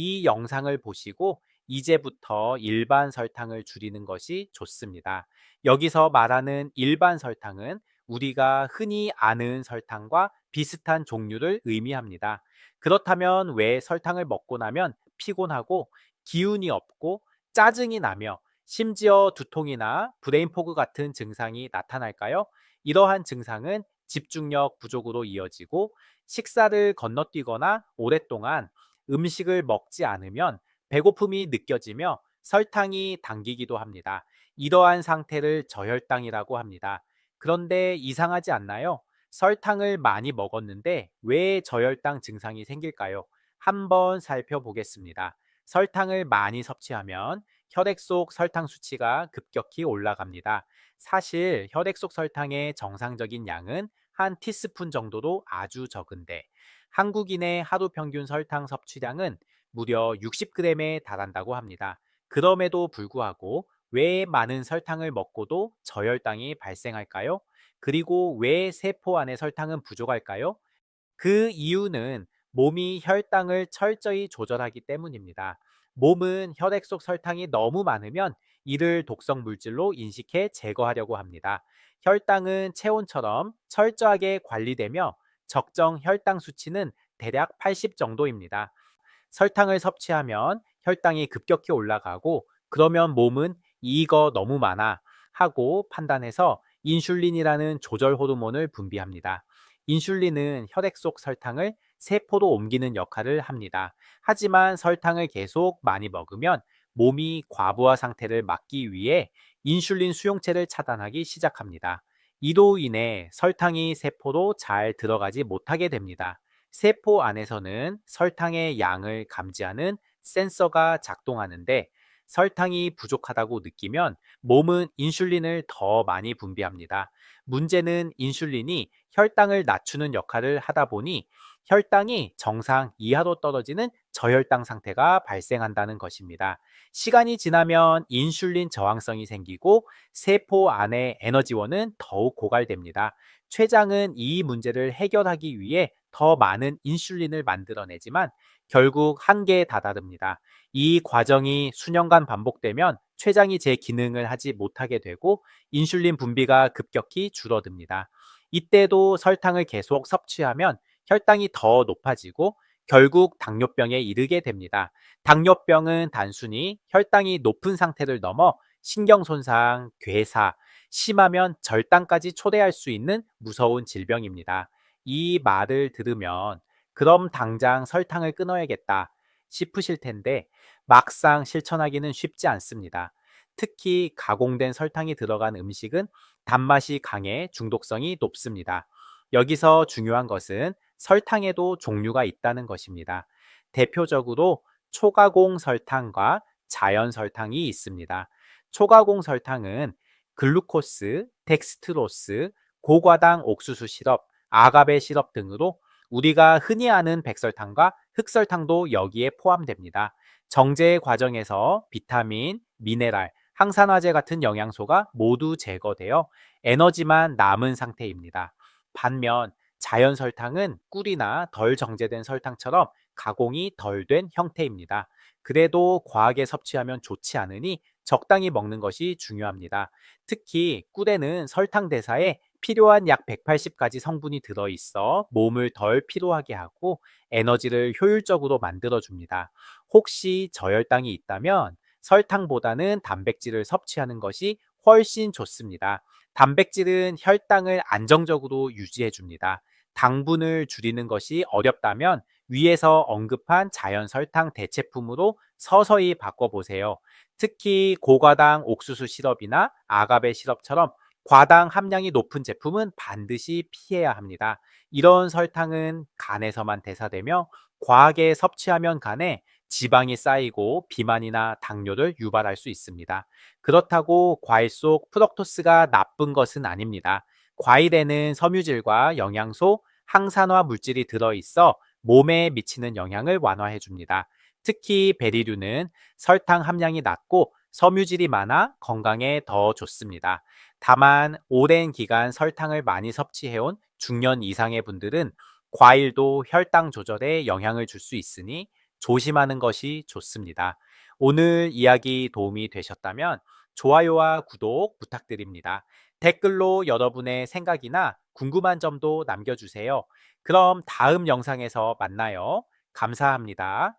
이 영상을 보시고 이제부터 일반 설탕을 줄이는 것이 좋습니다. 여기서 말하는 일반 설탕은 우리가 흔히 아는 설탕과 비슷한 종류를 의미합니다. 그렇다면 왜 설탕을 먹고 나면 피곤하고 기운이 없고 짜증이 나며 심지어 두통이나 브레인포그 같은 증상이 나타날까요? 이러한 증상은 집중력 부족으로 이어지고 식사를 건너뛰거나 오랫동안 음식을 먹지 않으면 배고픔이 느껴지며 설탕이 당기기도 합니다. 이러한 상태를 저혈당이라고 합니다. 그런데 이상하지 않나요? 설탕을 많이 먹었는데 왜 저혈당 증상이 생길까요? 한번 살펴보겠습니다. 설탕을 많이 섭취하면 혈액 속 설탕 수치가 급격히 올라갑니다. 사실 혈액 속 설탕의 정상적인 양은 한 티스푼 정도로 아주 적은데 한국인의 하루 평균 설탕 섭취량은 무려 60g에 달한다고 합니다. 그럼에도 불구하고 왜 많은 설탕을 먹고도 저혈당이 발생할까요? 그리고 왜 세포 안의 설탕은 부족할까요? 그 이유는 몸이 혈당을 철저히 조절하기 때문입니다. 몸은 혈액 속 설탕이 너무 많으면 이를 독성 물질로 인식해 제거하려고 합니다. 혈당은 체온처럼 철저하게 관리되며 적정 혈당 수치는 대략 80 정도입니다. 설탕을 섭취하면 혈당이 급격히 올라가고 그러면 몸은 이거 너무 많아 하고 판단해서 인슐린이라는 조절 호르몬을 분비합니다. 인슐린은 혈액 속 설탕을 세포로 옮기는 역할을 합니다. 하지만 설탕을 계속 많이 먹으면 몸이 과부하 상태를 막기 위해 인슐린 수용체를 차단하기 시작합니다. 이로 인해 설탕이 세포로 잘 들어가지 못하게 됩니다. 세포 안에서는 설탕의 양을 감지하는 센서가 작동하는데 설탕이 부족하다고 느끼면 몸은 인슐린을 더 많이 분비합니다. 문제는 인슐린이 혈당을 낮추는 역할을 하다 보니 혈당이 정상 이하로 떨어지는 저혈당 상태가 발생한다는 것입니다. 시간이 지나면 인슐린 저항성이 생기고 세포 안의 에너지원은 더욱 고갈됩니다. 췌장은 이 문제를 해결하기 위해 더 많은 인슐린을 만들어내지만 결국 한계에 다다릅니다. 이 과정이 수년간 반복되면 췌장이 제 기능을 하지 못하게 되고 인슐린 분비가 급격히 줄어듭니다. 이때도 설탕을 계속 섭취하면 혈당이 더 높아지고 결국 당뇨병에 이르게 됩니다. 당뇨병은 단순히 혈당이 높은 상태를 넘어 신경 손상, 괴사, 심하면 절단까지 초래할 수 있는 무서운 질병입니다. 이 말을 들으면 그럼 당장 설탕을 끊어야겠다 싶으실 텐데 막상 실천하기는 쉽지 않습니다. 특히 가공된 설탕이 들어간 음식은 단맛이 강해 중독성이 높습니다. 여기서 중요한 것은 설탕에도 종류가 있다는 것입니다. 대표적으로 초가공 설탕과 자연 설탕이 있습니다. 초가공 설탕은 글루코스, 덱스트로스, 고과당 옥수수 시럽, 아가베 시럽 등으로 우리가 흔히 아는 백설탕과 흑설탕도 여기에 포함됩니다. 정제 과정에서 비타민, 미네랄, 항산화제 같은 영양소가 모두 제거되어 에너지만 남은 상태입니다. 반면 자연 설탕은 꿀이나 덜 정제된 설탕처럼 가공이 덜 된 형태입니다. 그래도 과하게 섭취하면 좋지 않으니 적당히 먹는 것이 중요합니다. 특히 꿀에는 설탕 대사에 필요한 약 180가지 성분이 들어있어 몸을 덜 피로하게 하고 에너지를 효율적으로 만들어줍니다. 혹시 저혈당이 있다면 설탕보다는 단백질을 섭취하는 것이 훨씬 좋습니다. 단백질은 혈당을 안정적으로 유지해 줍니다. 당분을 줄이는 것이 어렵다면 위에서 언급한 자연 설탕 대체품으로 서서히 바꿔보세요. 특히 고과당 옥수수 시럽이나 아가베 시럽처럼 과당 함량이 높은 제품은 반드시 피해야 합니다. 이런 설탕은 간에서만 대사되며 과하게 섭취하면 간에 지방이 쌓이고 비만이나 당뇨를 유발할 수 있습니다. 그렇다고 과일 속 프럭토스가 나쁜 것은 아닙니다. 과일에는 섬유질과 영양소, 항산화 물질이 들어있어 몸에 미치는 영향을 완화해 줍니다. 특히 베리류는 설탕 함량이 낮고 섬유질이 많아 건강에 더 좋습니다. 다만 오랜 기간 설탕을 많이 섭취해온 중년 이상의 분들은 과일도 혈당 조절에 영향을 줄 수 있으니 조심하는 것이 좋습니다. 오늘 이야기 도움이 되셨다면 좋아요와 구독 부탁드립니다. 댓글로 여러분의 생각이나 궁금한 점도 남겨주세요. 그럼 다음 영상에서 만나요. 감사합니다.